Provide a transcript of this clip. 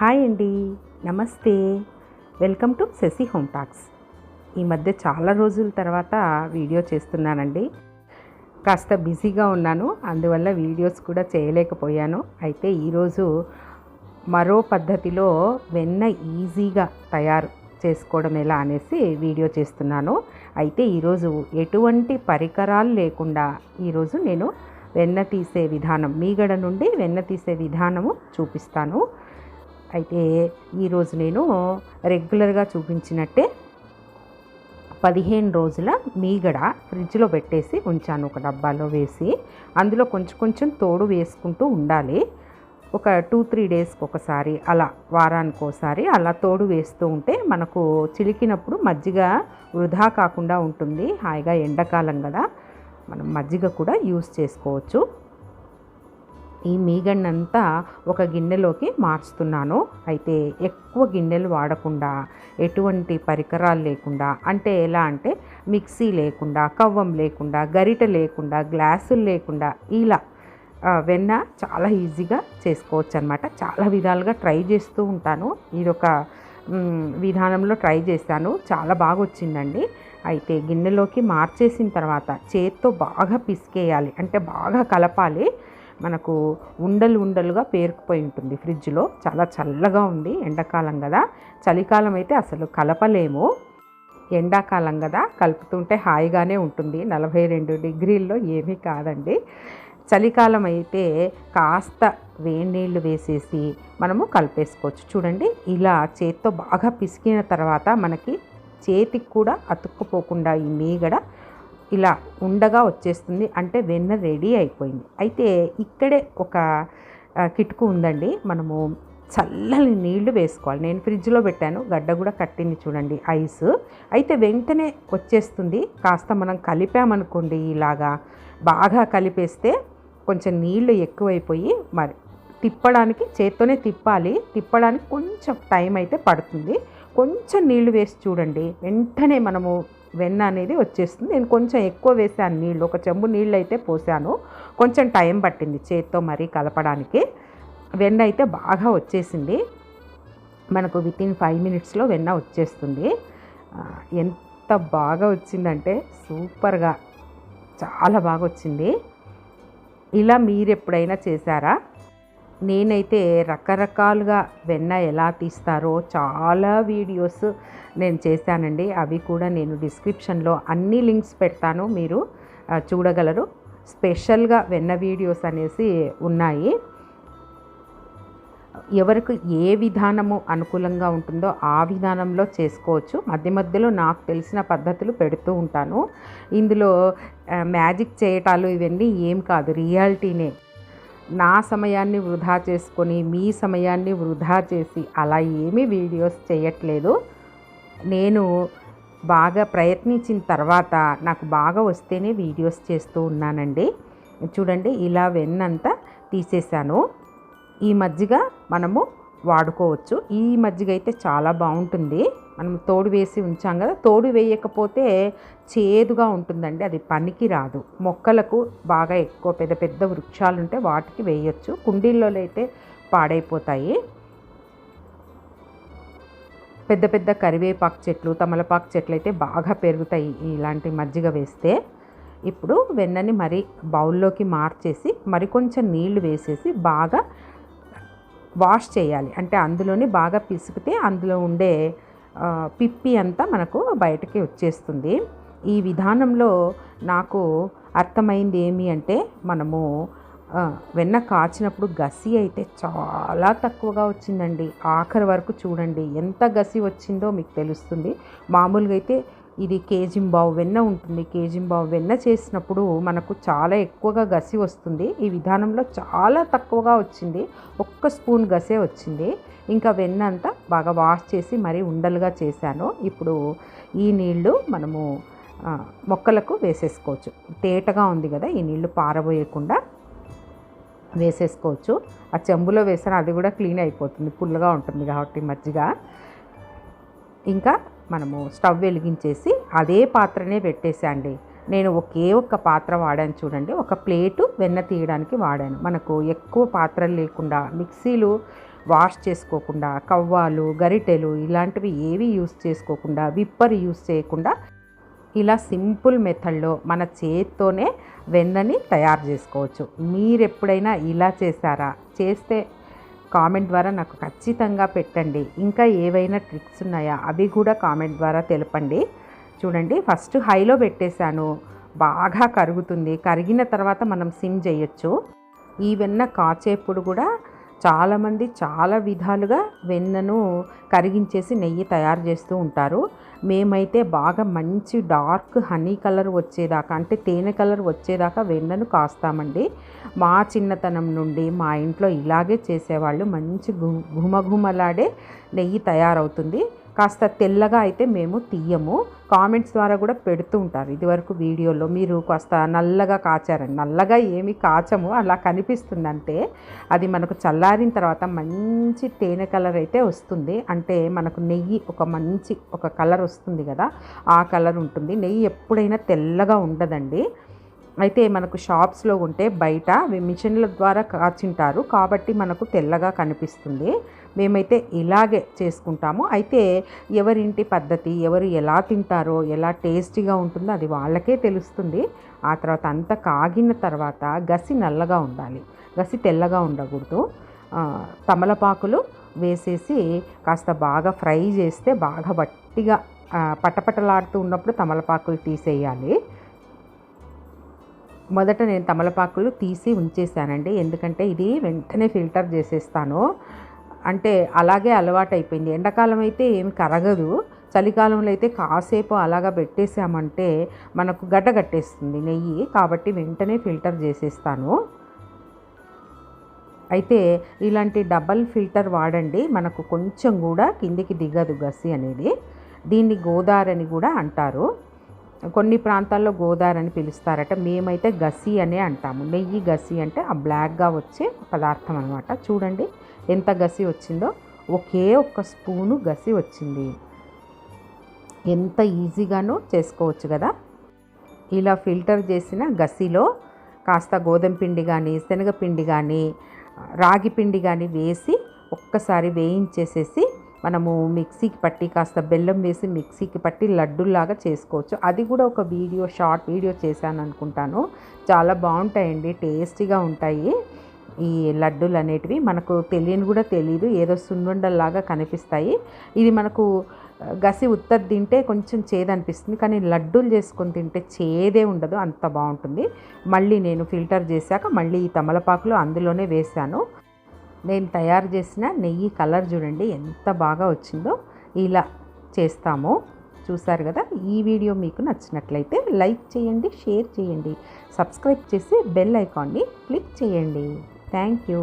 Hi అండి. నమస్తే. Welcome to Sashi home talks. ఈ మధ్య చాలా రోజుల తర్వాత వీడియో చేస్తున్నానండి. కాస్త బిజీగా ఉన్నాను అందువల్ల వీడియోస్ కూడా చేయలేకపోయాను. అయితే ఈరోజు మరో పద్ధతిలో వెన్న ఈజీగా తయారు చేసుకోవడం ఎలా అనేసి వీడియో చేస్తున్నాను. అయితే ఈరోజు ఎటువంటి పరికరాలు లేకుండా ఈరోజు నేను వెన్న తీసే విధానం మీగడ నుండి వెన్న తీసే విధానము చూపిస్తాను. అయితే ఈరోజు నేను రెగ్యులర్గా చూపించినట్టే పదిహేను రోజుల మీగడ ఫ్రిడ్జ్లో పెట్టేసి ఉంచాను. ఒక డబ్బాలో వేసి అందులో కొంచెం కొంచెం తోడు వేసుకుంటూ ఉండాలి. ఒక టూ త్రీ డేస్కి ఒకసారి అలా వారానికి ఒకసారి అలా తోడు వేస్తూ ఉంటే మనకు చిలికినప్పుడు మజ్జిగ వృధా కాకుండా ఉంటుంది. హాయిగా ఎండాకాలం కదా మనం మజ్జిగ కూడా యూస్ చేసుకోవచ్చు. ఈ మీగన్నంతా ఒక గిన్నెలోకి మార్చుతున్నాను. అయితే ఎక్కువ గిన్నెలు వాడకుండా ఎటువంటి పరికరాలు లేకుండా అంటే ఎలా అంటే మిక్సీ లేకుండా కవ్వం లేకుండా గరిట లేకుండా గ్లాసులు లేకుండా ఇలా వెన్న చాలా ఈజీగా చేసుకోవచ్చు అనమాట చాలా విధాలుగా ట్రై చేస్తూ ఉంటాను. ఇదొక విధానంలో ట్రై చేశాను. చాలా బాగా వచ్చిందండి అయితే గిన్నెలోకి మార్చేసిన తర్వాత చేత్తో బాగా పిసికేయాలి. అంటే బాగా కలపాలి. మనకు ఉండలు ఉండలుగా పేరుకుపోయి ఉంటుంది. ఫ్రిడ్జ్లో చాలా చల్లగా ఉంది ఎండాకాలం కదా. చలికాలం అయితే అసలు కలపలేము. ఎండాకాలం కదా. కలుపుతుంటే హాయిగానే ఉంటుంది. నలభై రెండు డిగ్రీల్లో ఏమీ కాదండి. చలికాలం అయితే కాస్త వేడి నీళ్ళు వేసేసి మనము కలిపేసుకోవచ్చు. చూడండి ఇలా చేత్తో బాగా పిసికిన తర్వాత మనకి చేతికి కూడా అతుక్కుపోకుండా ఈ మీగడ ఇలా ఉండగా వచ్చేస్తుంది. అంటే వెన్న రెడీ అయిపోయింది. అయితే ఇక్కడే ఒక కిటుకు ఉందండి. మనము చల్లని నీళ్ళు వేసుకోవాలి. నేను ఫ్రిడ్జ్లో పెట్టాను. గడ్డ కూడా కట్టింది చూడండి ఐస్. అయితే వెంటనే వచ్చేస్తుంది. కాస్త మనం కలిపామనుకోండి ఇలాగా బాగా కలిపేస్తే కొంచెం నీళ్ళు ఎక్కువైపోయి మరి తిప్పడానికి చేత్తోనే తిప్పాలి. తిప్పడానికి కొంచెం టైం అయితే పడుతుంది. కొంచెం నీళ్ళు వేసి చూడండి. వెంటనే మనము వెన్న అనేది వచ్చేస్తుంది. నేను కొంచెం ఎక్కువ వేసాను నీళ్ళు. ఒక చెంబు నీళ్ళు అయితే పోసాను. కొంచెం టైం పట్టింది చేత్తో మరీ కలపడానికి. వెన్న అయితే బాగా వచ్చేసింది. మనకు విత్ ఇన్ ఫైవ్ మినిట్స్లో వెన్న వచ్చేస్తుంది. ఎంత బాగా వచ్చిందంటే సూపర్గా చాలా బాగా వచ్చింది. ఇలా మీరు ఎప్పుడైనా చేశారా? నేనైతే రకరకాలుగా వెన్న ఎలా తీస్తారో చాలా వీడియోస్ నేను చేశానండి. అవి కూడా నేను డిస్క్రిప్షన్లో అన్ని లింక్స్ పెడతాను. మీరు చూడగలరు. స్పెషల్గా వెన్న వీడియోస్ అనేసి ఉన్నాయి. ఎవరికి ఏ విధానము అనుకూలంగా ఉంటుందో ఆ విధానంలో చేసుకోవచ్చు. మధ్య మధ్యలో నాకు తెలిసిన పద్ధతులు పెడుతూ ఉంటాను. ఇందులో మ్యాజిక్ చేయటాలు ఇవన్నీ ఏం కాదు. రియాలిటీనే. నా సమయాన్ని వృధా చేసుకొని మీ సమయాన్ని వృధా చేసి అలా ఏమీ వీడియోస్ చేయట్లేదు. నేను బాగా ప్రయత్నించిన తర్వాత నాకు బాగా వస్తేనే వీడియోస్ చేస్తూ ఉన్నానండి. చూడండి ఇలా వెన్నంతా తీసేసాను ఈ మజ్జిగ మనము వాడుకోవచ్చు. ఈ మజ్జిగ అయితే చాలా బాగుంటుంది. మనం తోడు వేసి ఉంచాం కదా తోడు వేయకపోతే చేదుగా ఉంటుందండి అది పనికి రాదు. మొక్కలకు బాగా ఎక్కువ పెద్ద పెద్ద వృక్షాలు ఉంటే వాటికి వేయొచ్చు. కుండీల్లో అయితే పాడైపోతాయి. పెద్ద పెద్ద కరివేపాకు చెట్లు తమలపాకు చెట్లు అయితే బాగా పెరుగుతాయి ఇలాంటి మజ్జిగ వేస్తే. ఇప్పుడు వెన్నని మరి బౌల్లోకి మార్చేసి మరికొంచెం నీళ్ళు వేసేసి బాగా వాష్ చేయాలి. అంటే అందులోని బాగా పిసికితే అందులో ఉండే పిప్పి అంతా మనకు బయటకి వచ్చేస్తుంది. ఈ విధానంలో నాకు అర్థమైంది ఏమి అంటే మనము వెన్న కాచినప్పుడు గసి అయితే చాలా తక్కువగా వచ్చిందండి. ఆఖరి వరకు చూడండి ఎంత గసి వచ్చిందో మీకు తెలుస్తుంది. మామూలుగా అయితే ఇది కేజింబావు వెన్న ఉంటుంది. కేజింబావు వెన్న చేసినప్పుడు మనకు చాలా ఎక్కువగా గసి వస్తుంది. ఈ విధానంలో చాలా తక్కువగా వచ్చింది. ఒక్క స్పూన్ గసే వచ్చింది. ఇంకా వెన్న అంతా బాగా వాష్ చేసి మరీ ఉండలుగా చేశాను. ఇప్పుడు ఈ నీళ్ళు మనము మొక్కలకు వేసేసుకోవచ్చు. తేటగా ఉంది కదా ఈ నీళ్ళు పారబోయకుండా వేసేసుకోవచ్చు. ఆ చెంబులో వేసిన అది కూడా క్లీన్ అయిపోతుంది. పుల్లగా ఉంటుంది కాబట్టి మజ్జిగ. ఇంకా మనము స్టవ్ వెలిగించేసి అదే పాత్రనే పెట్టేసండి నేను ఒకే ఒక్క పాత్ర వాడాను చూడండి. ఒక ప్లేటు వెన్న తీయడానికి వాడాను. మనకు ఎక్కువ పాత్రలు లేకుండా మిక్సీలు వాష్ చేసుకోకుండా కవ్వాలు గరిటెలు ఇలాంటివి ఏవి యూస్ చేసుకోకుండా విప్పర్ యూస్ చేయకుండా ఇలా సింపుల్ మెథడ్లో మన చేత్తోనే వెన్నని తయారు చేసుకోవచ్చు. మీరు ఎప్పుడైనా ఇలా చేశారా? చేస్తే కామెంట్ ద్వారా నాకు ఖచ్చితంగా పెట్టండి. ఇంకా ఏవైనా ట్రిక్స్ ఉన్నాయా? అవి కూడా కామెంట్ ద్వారా తెలపండి. చూడండి ఫస్ట్ హైలో పెట్టేశాను. బాగా కరుగుతుంది. కరిగిన తర్వాత మనం సిమ్ చేయొచ్చు. ఈవెన్న వెన్న కాచేప్పుడు కూడా చాలామంది చాలా విధాలుగా వెన్నను కరిగించేసి నెయ్యి తయారు చేస్తూ ఉంటారు. మేమైతే బాగా మంచి డార్క్ హనీ కలర్ వచ్చేదాకా అంటే తేనె కలర్ వచ్చేదాకా వెన్నను కాస్తామండి. మా చిన్నతనం నుండి మా ఇంట్లో ఇలాగే చేసేవాళ్ళు. మంచి ఘుమఘుమలాడే నెయ్యి తయారవుతుంది. కాస్త తెల్లగా అయితే మేము తీయము. కామెంట్స్ ద్వారా కూడా పెడుతూ ఉంటారు. ఇదివరకు వీడియోలో మీరు కాస్త నల్లగా కాచారండి నల్లగా ఏమి కాచము. అలా కనిపిస్తుందంటే అది మనకు చల్లారిన తర్వాత మంచి తేనె కలర్ అయితే వస్తుంది. అంటే మనకు నెయ్యి ఒక మంచి ఒక కలర్ వస్తుంది కదా. ఆ కలర్ ఉంటుంది. నెయ్యి ఎప్పుడైనా తెల్లగా ఉండదండి. అయితే మనకు షాప్స్లో ఉంటే బయట మిషన్ల ద్వారా కాచింటారు. కాబట్టి మనకు తెల్లగా కనిపిస్తుంది. మేమైతే ఇలాగే చేసుకుంటాము. అయితే ఎవరింటి పద్ధతి ఎవరు ఎలా తింటారో ఎలా టేస్టీగా ఉంటుందో అది వాళ్ళకే తెలుస్తుంది. ఆ తర్వాత అంతా కాగిన తర్వాత గసి నల్లగా ఉండాలి. గసి తెల్లగా ఉండకూడదు. తమలపాకులు వేసేసి కాస్త బాగా ఫ్రై చేస్తే బాగా గట్టిగా పటపటలాడుతూ ఉన్నప్పుడు తమలపాకులు తీసేయాలి. మొదట నేను తమలపాకులు తీసి ఉంచేసానండి ఎందుకంటే ఇది వెంటనే ఫిల్టర్ చేసేస్తాను. అంటే అలాగే అలవాటు అయిపోయింది ఎండాకాలం అయితే ఏమి కరగదు. చలికాలంలో అయితే కాసేపు అలాగా పెట్టేసామంటే మనకు గడ్డ కట్టేస్తుంది నెయ్యి. కాబట్టి వెంటనే ఫిల్టర్ చేసేస్తాను. అయితే ఇలాంటి డబల్ ఫిల్టర్ వాడండి. మనకు కొంచెం కూడా కిందికి దిగదు గసి అనేది. దీన్ని గోదారని అని కూడా అంటారు. కొన్ని ప్రాంతాల్లో గోదావరి అని పిలుస్తారట. మేమైతే గసి అనే అంటాము. నెయ్యి గసి అంటే ఆ బ్లాక్గా వచ్చే పదార్థం అనమాట చూడండి ఎంత గసి వచ్చిందో. ఒకే ఒక్క స్పూను గసి వచ్చింది. ఎంత ఈజీగానో చేసుకోవచ్చు కదా. ఇలా ఫిల్టర్ చేసిన గసిలో కాస్త గోధుమ పిండి కానీ శనగపిండి కానీ రాగి పిండి కానీ వేసి ఒక్కసారి వేయించేసేసి మనము మిక్సీకి పట్టి కాస్త బెల్లం వేసి మిక్సీకి పట్టి లడ్డూలాగా చేసుకోవచ్చు. అది కూడా ఒక వీడియో షార్ట్ వీడియో చేశాను అనుకుంటాను. చాలా బాగుంటాయండి టేస్టీగా ఉంటాయి ఈ లడ్డూలు అనేటివి. మనకు తెలియని కూడా తెలియదు ఏదో సున్నుండల్లాగా కనిపిస్తాయి. ఇది మనకు గసి ఉత్తది తింటే కొంచెం చేదనిపిస్తుంది కానీ లడ్డూలు చేసుకొని తింటే చేదే ఉండదు అంత బాగుంటుంది. మళ్ళీ నేను ఫిల్టర్ చేశాక మళ్ళీ ఈ తమలపాకులు అందులోనే వేశాను. నేను తయారు చేసిన నెయ్యి కలర్ చూడండి ఎంత బాగా వచ్చిందో ఇలా చేస్తాము. చూసారు కదా ఈ వీడియో మీకు నచ్చినట్లయితే లైక్ చేయండి షేర్ చేయండి. సబ్స్క్రైబ్ చేసి బెల్ ఐకాన్ని క్లిక్ చేయండి. Thank you.